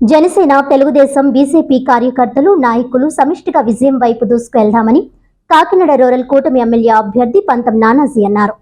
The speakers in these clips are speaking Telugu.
జనసేన తెలుగుదేశం బీజేపీ కార్యకర్తలు నాయకులు సమిష్టిగా విజయం వైపు దూసుకువెళ్దామని కాకినాడ రూరల్ కూటమి ఎమ్మెల్యే అభ్యర్థి పంతం నానాజీ అన్నారు.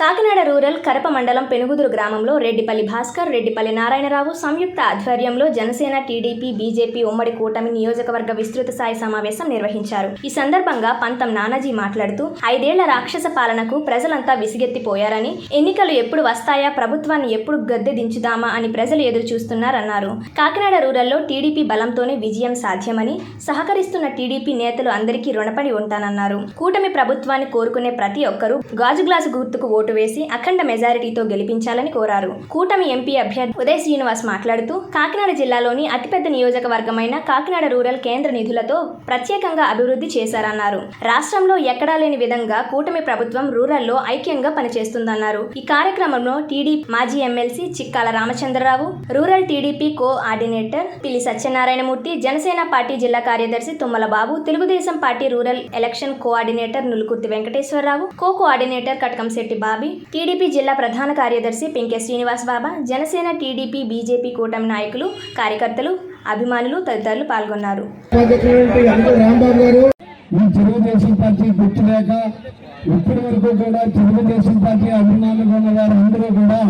కాకినాడ రూరల్ కరప మండలం పెనుగుదురు గ్రామంలో రెడ్డిపల్లి భాస్కర్ రెడ్డిపల్లి నారాయణరావు సంయుక్త ఆధ్వర్యంలో జనసేన టీడీపీ బీజేపీ ఉమ్మడి కూటమి నియోజకవర్గ విస్తృత స్థాయి సమావేశం నిర్వహించారు. ఈ సందర్భంగా పంతం నానాజీ మాట్లాడుతూ ఐదేళ్ళ రాక్షస పాలనకు ప్రజలంతా విసిగెత్తిపోయారని ఎన్నికలు ఎప్పుడు వస్తాయా ప్రభుత్వాన్ని ఎప్పుడు గద్దె దించుదామా అని ప్రజలు ఎదురు చూస్తున్నారన్నారు కాకినాడ రూరల్లో టీడీపీ బలంతోనే విజయం సాధ్యమని సహకరిస్తున్న టీడీపీ నేతలు అందరికీ రుణపడి ఉంటానన్నారు. కూటమి ప్రభుత్వాన్ని కోరుకునే ప్రతి ఒక్కరూ గాజు గ్లాసు గుర్తుకు ఓటు వేసి అఖండ మెజారిటీతో గెలిపించాలని కోరారు. కూటమి ఎంపీ అభ్యర్థి ఉదయ్ శ్రీనివాస్ మాట్లాడుతూ కాకినాడ జిల్లాలోని అతిపెద్ద నియోజకవర్గమైన కాకినాడ రూరల్ కేంద్ర నిధులతో ప్రత్యేకంగా అభివృద్ధి చేశారన్నారు. రాష్ట్రంలో ఎక్కడా లేని విధంగా కూటమి ప్రభుత్వం రూరల్లో ఐక్యంగా పనిచేస్తుందన్నారు. ఈ కార్యక్రమంలో టీడీపీ మాజీ MLC Chikkala Ramachandrarao rural TDP coordinator Pilli Satyanarayanamurthy Janasena party జిల్లా కార్యదర్శి Tummala Babu Telugudesam party rural election coordinator Nulukurthi Venkateswararao co coordinator Katakamsetti Bobby TDP జిల్లా ప్రధాన కార్యదర్శి పెంకె శ్రీనివాస్ బాబా జనసేన టీడీపీ బీజేపీ కూటమి నాయకులు కార్యకర్తలు అభిమానులు తదితరులు పాల్గొన్నారు. తెలుగుదేశం పార్టీ గుర్తులేక ఇప్పటి వరకు కూడా తెలుగుదేశం పార్టీ అభిమానులు ఉన్న వారందరూ కూడా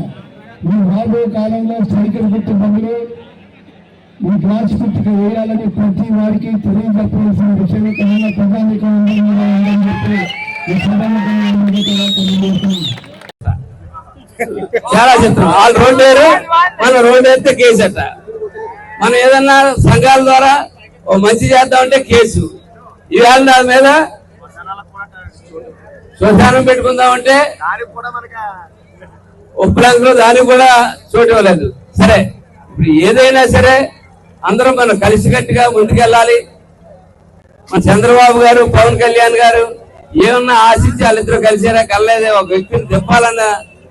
ఈ రాబోయే కాలంలో సైకిల్ గుర్తు బదులు ఈ గ్లాస్ గుర్తుకు వేయాలని ప్రతి వారికి తెలియజెప్పవలసిన విషయం కన్నా ప్రజానికి ఉందని చెప్పి ఈ సభ చాలా చిత్రం. వాళ్ళు రోడ్డు వేరు మన రోడ్డు వేస్తే కేసు అట్ట మనం ఏదన్నా సంఘాల ద్వారా ఓ మంచి చేద్దామంటే కేసు. ఈవేళ దాని మీద శ్మశానం పెట్టుకుందామంటే ఉప్పులంకలో దానికి కూడా చోటు ఇవ్వలేదు. సరే ఇప్పుడు ఏదైనా సరే అందరం మనం కలిసికట్టుగా ముందుకెళ్ళాలి. మన చంద్రబాబు గారు పవన్ కళ్యాణ్ గారు ఏమన్నా ఆశించి వాళ్ళిద్దరూ కలిసారా కలలేదే ఒక వ్యక్తిని తిప్పాలన్న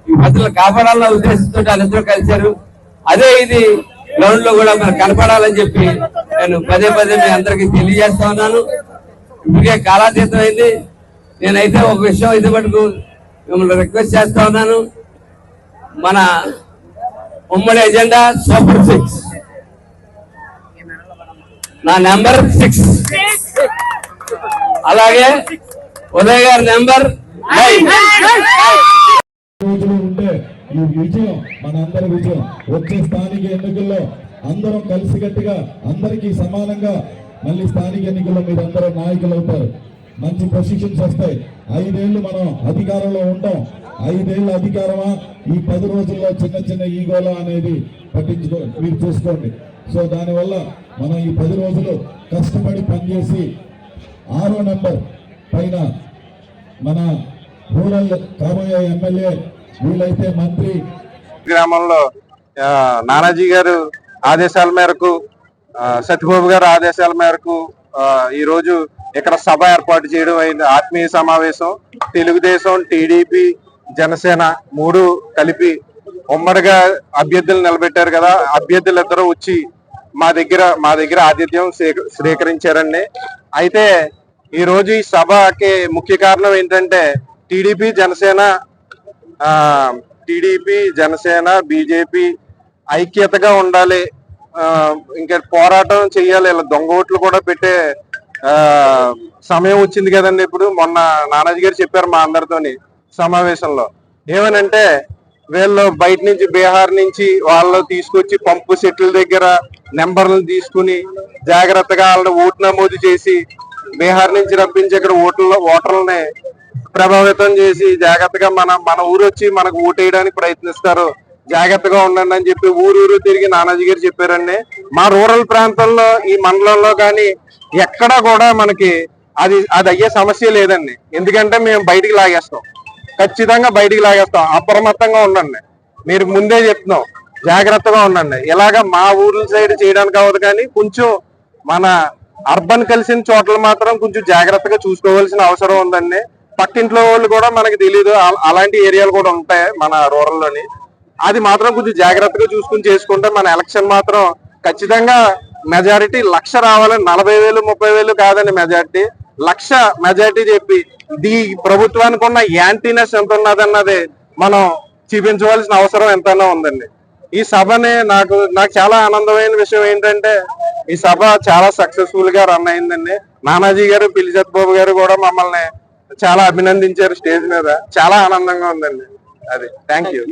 ఈ భద్రతలు కాపాడాలన్న ఉద్దేశంతో వాళ్ళిద్దరూ కలిశారు. అదే ఇది గ్రౌండ్లో కూడా మనకు కనపడాలని చెప్పి నేను పదే పదే మీ అందరికి తెలియజేస్తా ఉన్నాను. ఇప్పటికే కాలాతీతం అయింది నేనైతే ఒక విషయం ఇది మటుకు మిమ్మల్ని రిక్వెస్ట్ చేస్తా ఉన్నాను. మన ఉమ్మడి ఎజెండా సూపర్ సిక్స్. నా నెంబర్ సిక్స్. అలాగే ఉదయ్ గారి నెంబర్ రోజులు ఉంటే ఈ విజయం మనందరి విజయం. వచ్చే స్థానిక ఎన్నికల్లో అందరం కలిసికట్టుగా అందరికీ సమానంగా మళ్ళీ స్థానిక ఎన్నికల్లో మీరు అందరూ నాయకులు అవుతారు. మంచి పొజిషన్స్ వస్తాయి. ఐదేళ్ళు మనం అధికారంలో ఉంటాం. ఐదేళ్ళ అధికారమా? ఈ పది రోజుల్లో చిన్న చిన్న ఈగోలా అనేది పట్టించుకో మీరు చూసుకోండి. సో దానివల్ల మనం ఈ పది రోజులు కష్టపడి పనిచేసి ఆరో నెంబర్ పైన మన రూరల్ కాబోయే ఎమ్మెల్యే వీలైతే మంత్రి గ్రామంలో నానాజీ గారు ఆదేశాల మేరకు ఆ, సత్యబాబు గారు ఆదేశాల మేరకు ఈరోజు ఈ రోజు ఇక్కడ సభ ఏర్పాటు చేయడం అయింది. ఆత్మీయ సమావేశం తెలుగుదేశం టీడీపీ జనసేన మూడు కలిపి ఉమ్మడిగా అభ్యర్థులు నిలబెట్టారు కదా అభ్యర్థులు ఇద్దరు వచ్చి మా దగ్గర మా దగ్గర ఆతిథ్యం స్వీకరించారండి. అయితే ఈ రోజు ఈ సభకి ముఖ్య కారణం ఏంటంటే TDP Janasena TDP Janasena BJP ఐక్యతగా ఉండాలి. ఇంకా పోరాటం చేయాలి. ఇలా దొంగ ఓట్లు కూడా పెట్టే సమయం వచ్చింది కదండి ఇప్పుడు. మొన్న నానాజీ గారు చెప్పారు మా అందరితోని సమావేశంలో. ఏమనంటే వీళ్ళు బయట నుంచి బీహార్ నుంచి వాళ్ళు తీసుకొచ్చి పంపు సెట్ల దగ్గర నెంబర్లను తీసుకుని జాగ్రత్తగా వాళ్ళని ఓటు నమోదు చేసి బీహార్ నుంచి రప్పించి ఇక్కడ ఓట్ల ఓటర్లని ప్రభావితం చేసి జాగ్రత్తగా మన మన ఊరు వచ్చి మనకు ఓటేయడానికి ప్రయత్నిస్తారు. జాగ్రత్తగా ఉండండి అని చెప్పి ఊరూరు తిరిగి నానాజీ గారు చెప్పారండి. మా రూరల్ ప్రాంతంలో ఈ మండలంలో కానీ ఎక్కడా కూడా మనకి అది అది అయ్యే సమస్య లేదండి. ఎందుకంటే మేము బయటికి లాగేస్తాం. ఖచ్చితంగా బయటికి లాగేస్తాం. అప్రమత్తంగా ఉండండి. మీరు ముందే చెప్తున్నాం. జాగ్రత్తగా ఉండండి. ఇలాగ మా ఊర్ల సైడ్ చేయడానికి అవ్వదు కానీ కొంచెం మన అర్బన్ కలిసిన చోట్ల మాత్రం కొంచెం జాగ్రత్తగా చూసుకోవాల్సిన అవసరం ఉందండి. పక్కింట్లో వాళ్ళు కూడా మనకి తెలియదు అలాంటి ఏరియాలు కూడా ఉంటాయి మన రూరల్లోని అది మాత్రం కొంచెం జాగ్రత్తగా చూసుకుని చేసుకుంటే మన ఎలక్షన్ మాత్రం ఖచ్చితంగా మెజారిటీ లక్ష రావాలని నలభై వేలు ముప్పై వేలు కాదండి మెజారిటీ. లక్ష మెజారిటీ చెప్పి ఈ ప్రభుత్వానికి ఉన్న యాంటీనెస్ ఎంత ఉన్నదన్నది మనం చూపించవలసిన అవసరం ఎంతైనా ఉందండి. ఈ సభని నాకు నాకు చాలా ఆనందమైన విషయం ఏంటంటే ఈ సభ చాలా సక్సెస్ఫుల్గా రన్ అయిందండి. నానాజీ గారు పిలిజత్ బాబు గారు కూడా మమ్మల్ని చాలా అభినందించారు స్టేజ్ మీద. చాలా ఆనందంగా ఉందండి. అది. Thank you